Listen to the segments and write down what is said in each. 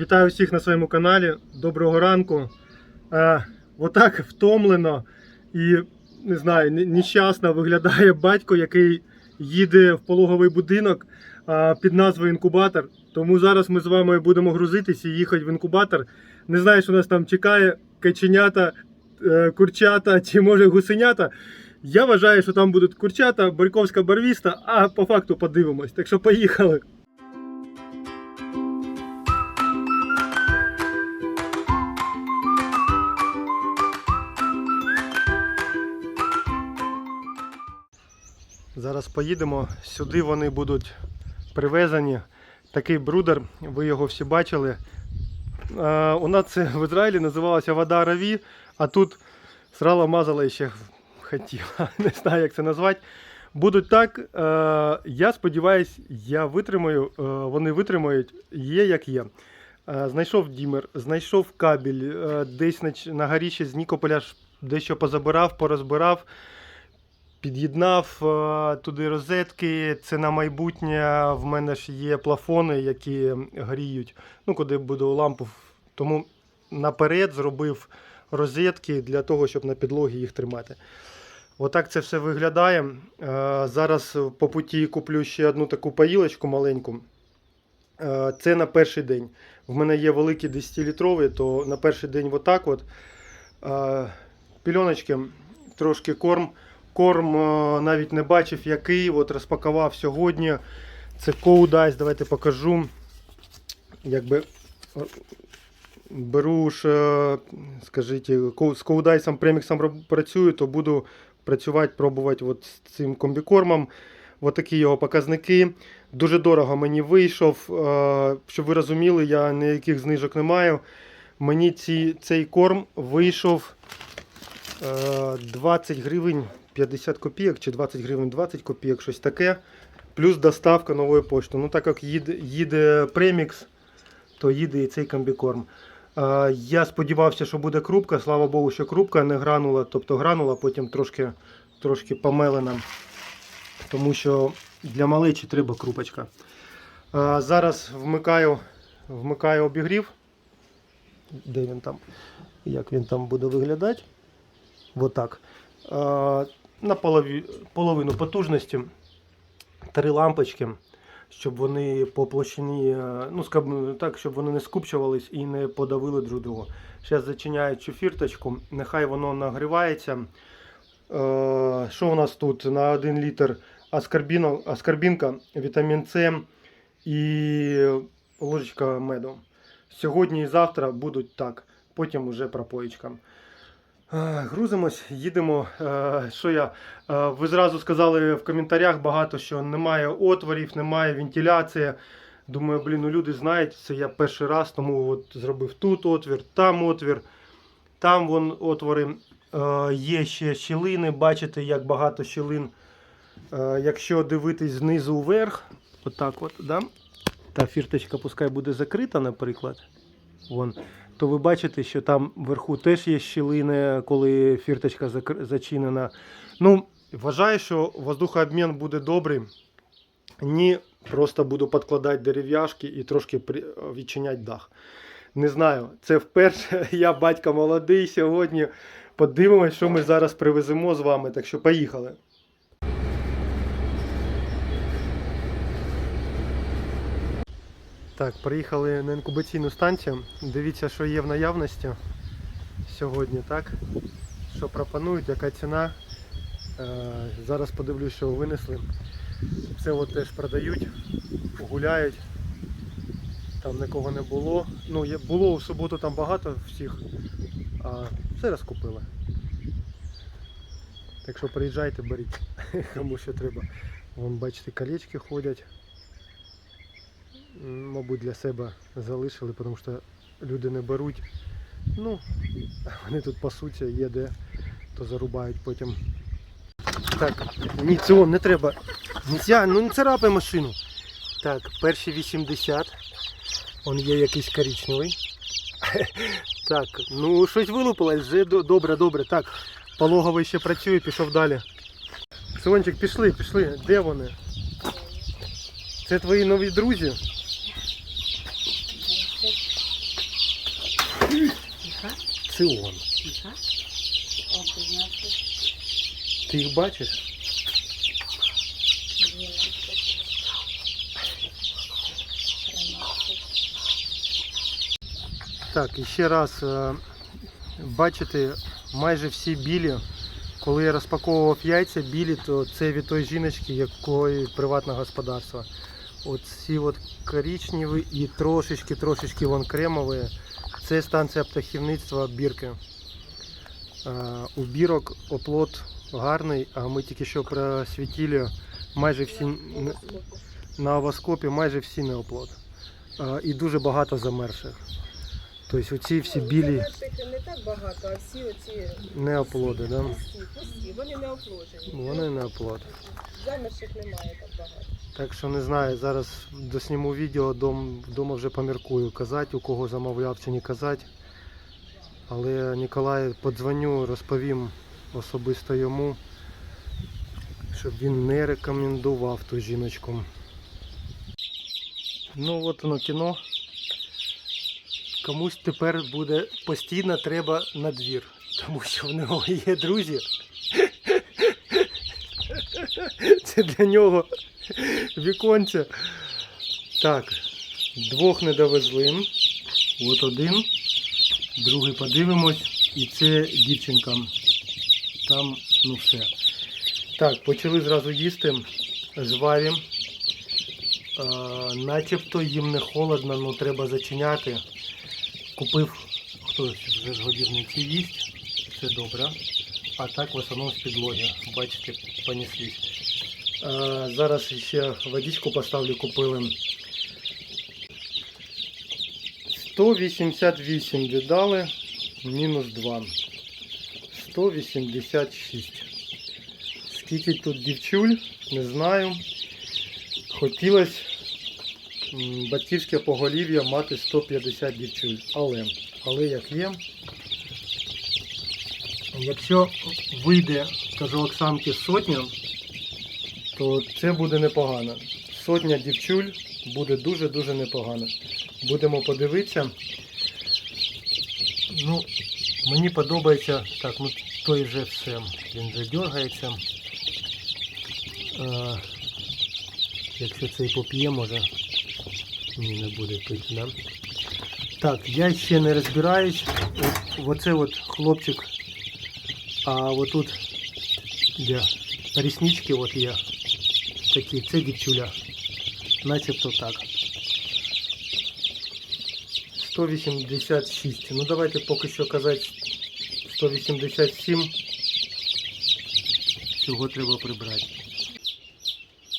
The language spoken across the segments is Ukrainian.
Вітаю всіх на своєму каналі. Доброго ранку. Е, отак втомлено і не знаю, нещасно виглядає батько, який їде в пологовий будинок е, під назвою інкубатор. Тому зараз ми з вами будемо грузитись і їхати в інкубатор. Не знаю, що нас там чекає, каченята, е, курчата чи може гусенята. Я вважаю, що там будуть курчата, Борьковська барвіста, а по факту подивимось. Так що поїхали. Зараз поїдемо. Сюди вони будуть привезені. Такий брудер, ви його всі бачили. Е, у нас це в Ізраїлі називалося вода раві, а тут срала мазала ще хотіла. Не знаю, як це назвати. Будуть так. Е, я сподіваюся, я витримаю, е, вони витримають, є як є. Е, знайшов дімер, знайшов кабель, е, десь на, на горіші з Нікополя дещо позабирав, порозбирав. Під'єднав е, туди розетки. Це на майбутнє. В мене ж є плафони, які гріють. Ну, куди буду лампу. Тому наперед зробив розетки для того, щоб на підлогі їх тримати. Отак це все виглядає. Е, Зараз по путі куплю ще одну таку паїлочку маленьку. Е, Це на перший день. В мене є великі 10-літрові, то на перший день отак от. Пільоночки, трошки корм. Корм е, навіть не бачив, який. От розпакував сьогодні. Це Ice, давайте покажу. Якби е, беру ж, е, скажіть, з Ice преміксом працюю, то буду працювати, пробувати от з цим комбікормом. От такі його показники. Дуже дорого мені вийшов. Щоб ви розуміли, я ніяких знижок не маю. Мені ці, цей корм вийшов е, 20 гривень 50 копійок чи 20 гривень 20 копійок, щось таке. Плюс доставка нової пошти. Ну, так як їде, їде премікс, то їде і цей комбікорм. Е, Я сподівався, що буде крупка. Слава Богу, що крупка не гранула, тобто гранула, потім трошки, трошки помелена. Тому що для малечі треба крупочка. Е, Зараз вмикаю, вмикаю обігрів. Де він там? Як він там буде виглядати? Отак. Е, На половину потужності. Три лампочки, щоб вони по площині, е, ну так, щоб вони не скупчувались і не подавили друг друга. Зараз зачиняю цю фірточку, нехай воно нагрівається. Е, Що у нас тут на 1 літр аскорбіно, аскорбінка, вітамін С і ложечка меду. Сьогодні і завтра будуть так, потім уже пропоїчка. Е, Грузимось, їдемо. Е, Що я? Е, Ви зразу сказали в коментарях багато, що немає отворів, немає вентиляції. Думаю, блін, ну люди знають, це я перший раз, тому от зробив тут отвір, там отвір, там вон отвори. Є ще щілини, бачите, як багато щілин. Якщо дивитись знизу вверх, отак от, да? та фірточка пускай буде закрита, наприклад. Вон, то ви бачите, що там вверху теж є щілини, коли фірточка зачинена. Ну, вважаю, що воздухообмін буде добрий. Ні, просто буду підкладати дерев'яшки і трошки відчиняти дах. Не знаю, це вперше. Я батько молодий сьогодні. Подивимось, що ми зараз привеземо з вами. Так що поїхали. Так, приїхали на інкубаційну станцію. Дивіться, що є в наявності сьогодні, так? Що пропонують, яка ціна. Е, зараз подивлюсь, що винесли. Це от теж продають, гуляють. Там нікого не було. Ну, було в суботу там багато всіх, а все розкупили. Так що приїжджайте, беріть, кому що треба. Вон, бачите, колечки ходять. Мабуть, для себе залишили, тому що люди не беруть. Ну, вони тут пасуться, є де, то зарубають потім. Так, ні, цього не треба. Нельзя, ну не царапай машину. Так, перші 80. Он є якийсь коричневий. Так, ну щось вилупилось, вже добре, добре. Так, пологовий ще працює, пішов далі. Сончик, пішли, пішли. Де вони? Це твої нові друзі? Аукціон. Ти їх бачиш? Так, і ще раз е, бачите, майже всі білі. Коли я розпаковував яйця білі, то це від тої жіночки, якої приватне господарство. От ці от коричневі і трошечки, трошечки вон кремові. Це станція птахівництва бірки. Е, У бірок оплот гарний, а ми тільки що просвітили майже всі на овоскопі майже всі не оплот. Е, І дуже багато замерших. Тобто оці всі білі не так багато, а всі оці не оплоди, да? пусті, пусті, вони не опложені. Вони не оплот. Замерших немає так багато. Так що не знаю, зараз досніму відео, дом, вдома вже поміркую, казати, у кого замовляв чи не казати. Але Ніколаю подзвоню, розповім особисто йому, щоб він не рекомендував ту жіночку. Ну от воно кіно. Комусь тепер буде постійно треба на двір, тому що в нього є друзі. Це для нього віконце. Так, двох не довезли. От один. Другий подивимось. І це дівчинка. Там, ну все. Так, почали зразу їсти. Жваві. А, начебто їм не холодно, але треба зачиняти. Купив хтось вже з годівниці їсть. Це добре. А так в основному з підлоги. Бачите, понеслись. Зараз ще водичку поставлю, купили. 188 віддали, мінус 2. 186. Скільки тут дівчуль, не знаю. Хотілося батьківське поголів'я мати 150 дівчуль. Але, але як є. Якщо вийде, кажу Оксанки, сотня, то це буде непогано. Сотня дівчуль буде дуже-дуже непогано. Будемо подивитися. Ну, мені подобається. Так, ну той вже все. Він вже дергається. Якщо цей поп'є, може. Ні, не буде пити, да? Так, я ще не розбираюсь. От, оце от хлопчик. А отут де ріснички от є. Такі, це дівчуля. Начебто так. 186. Ну давайте поки що казати 187. Цього треба прибрати.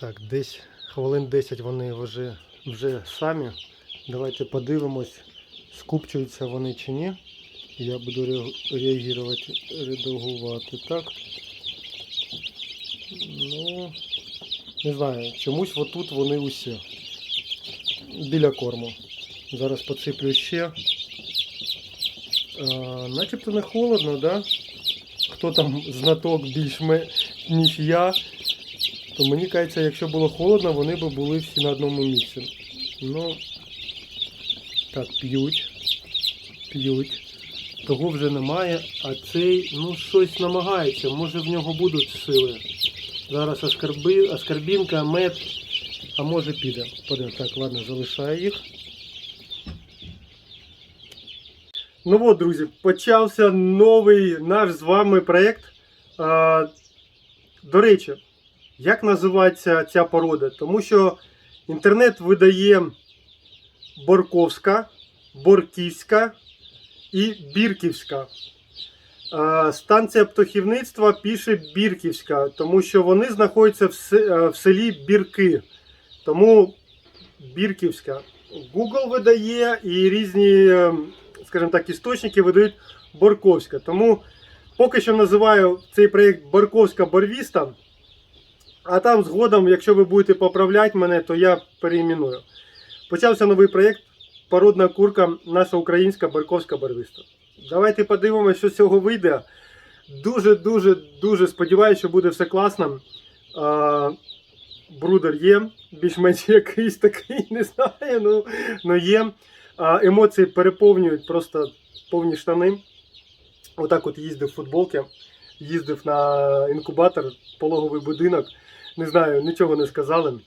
Так, десь хвилин 10 вони вже, вже самі. Давайте подивимось, скупчуються вони чи ні. Я буду реагувати, редагувати так. Ну, не знаю, чомусь отут вони усі. Біля корму. Зараз посиплю ще. А, начебто не холодно, да? Хто там знаток більш ніж я, то мені кажеться, якщо було холодно, вони б були всі на одному місці. Ну, так, п'ють. П'ють. Того вже немає, а цей, ну, щось намагається. Може в нього будуть сили. Зараз аскарби, аскарбінка, мед, а може піде. Так, ладно, залишаю їх. Ну от, друзі, почався новий наш з вами проєкт. До речі, як називається ця порода? Тому що інтернет видає Борковська, Борківська і Бірківська. Станція птахівництва пише Бірківська, тому що вони знаходяться в е, селі Бірки. Тому Бірківська. Google видає і різні, е, скажімо так, істочники видають Борковська. Тому поки що називаю цей проєкт Борковська Борвіста. А там згодом, якщо ви будете поправляти мене, то я переіменую. Почався новий проєкт Породна курка, наша українська Борковська Борвіста. Давайте подивимося, що з цього вийде. Дуже, дуже, дуже сподіваюся, що буде все класно. А, брудер є, більш-менш якийсь такий, не знаю, ну, ну є. А, емоції переповнюють просто повні штани. отак от їздив в футболки, їздив на інкубатор, пологовий будинок. Не знаю, нічого не сказали.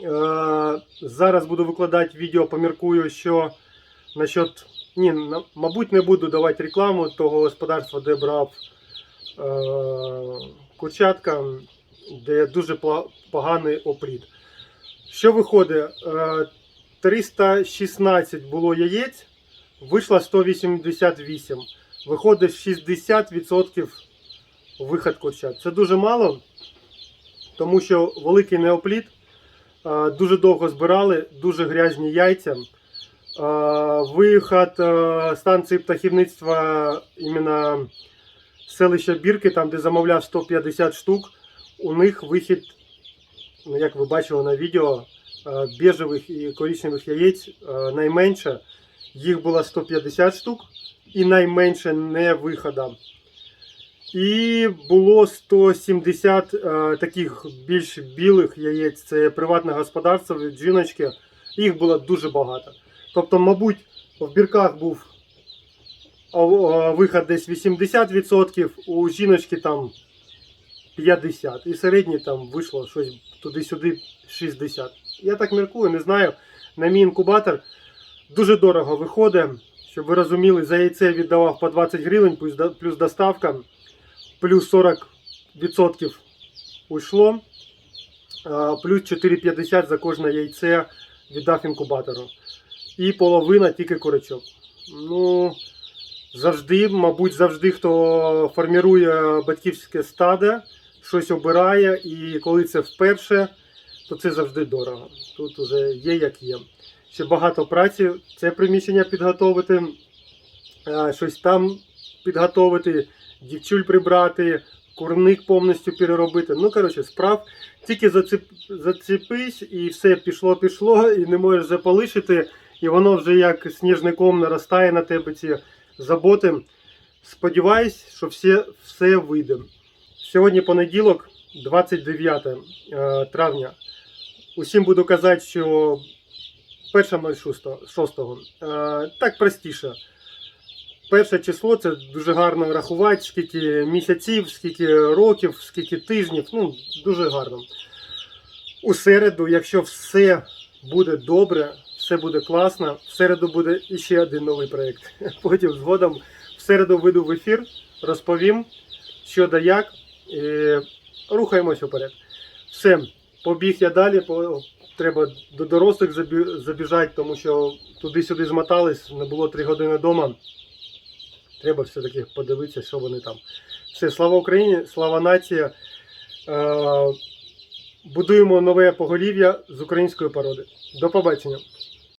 Е, зараз буду викладати відео, поміркую, що насчет. Ні, мабуть, не буду давати рекламу того господарства, де брав е, курчатка, де дуже поганий опліт. Що виходить? Е, 316 було яєць, вийшло 188. Виходить 60% виход курчат. Це дуже мало, тому що великий неопліт. Дуже довго збирали, дуже грязні яйця. Виход е, станції птахівництва іменно селища Бірки, там де замовляв 150 штук, у них вихід, ну, як ви бачили на відео, біжевих і коричневих яєць найменше. Їх було 150 штук і найменше не вихода. І було 170 е, таких більш білих яєць. Це приватне господарство від жіночки. Їх було дуже багато. Тобто, мабуть, в бірках був виход десь 80%, у жіночки там 50%. І середнє там вийшло щось туди-сюди 60%. Я так міркую, не знаю. На мій інкубатор дуже дорого виходить. Щоб ви розуміли, за яйце віддавав по 20 гривень, плюс, доставка, плюс 40% уйшло, плюс 4,50 за кожне яйце віддав інкубатору. І половина тільки курочок. Ну, завжди, мабуть, завжди, хто формірує батьківське стадо, щось обирає, і коли це вперше, то це завжди дорого. Тут вже є як є. Ще багато праці це приміщення підготовити, щось там підготовити, дівчуль прибрати, курник повністю переробити. Ну, коротше, справ. Тільки зацеп... зацепись і все пішло, пішло, і не можеш заполишити, і воно вже як сніжником наростає на тебе ці заботи. Сподіваюсь, що все, все вийде. Сьогодні понеділок, 29 е, травня. Усім буду казати, що 1.06. Е, Так простіше. Перше число це дуже гарно рахувати, скільки місяців, скільки років, скільки тижнів. Ну, дуже гарно. У середу, якщо все буде добре, все буде класно, в середу буде іще один новий проєкт. Потім згодом в середу вийду в ефір, розповім, що да як. І рухаємось вперед. Все, побіг я далі, треба до дорослих забіжати, тому що туди-сюди змотались, не було 3 години вдома. Треба все-таки подивитися, що вони там. Все, слава Україні, слава нація. Е, Будуємо нове поголів'я з української породи. До побачення.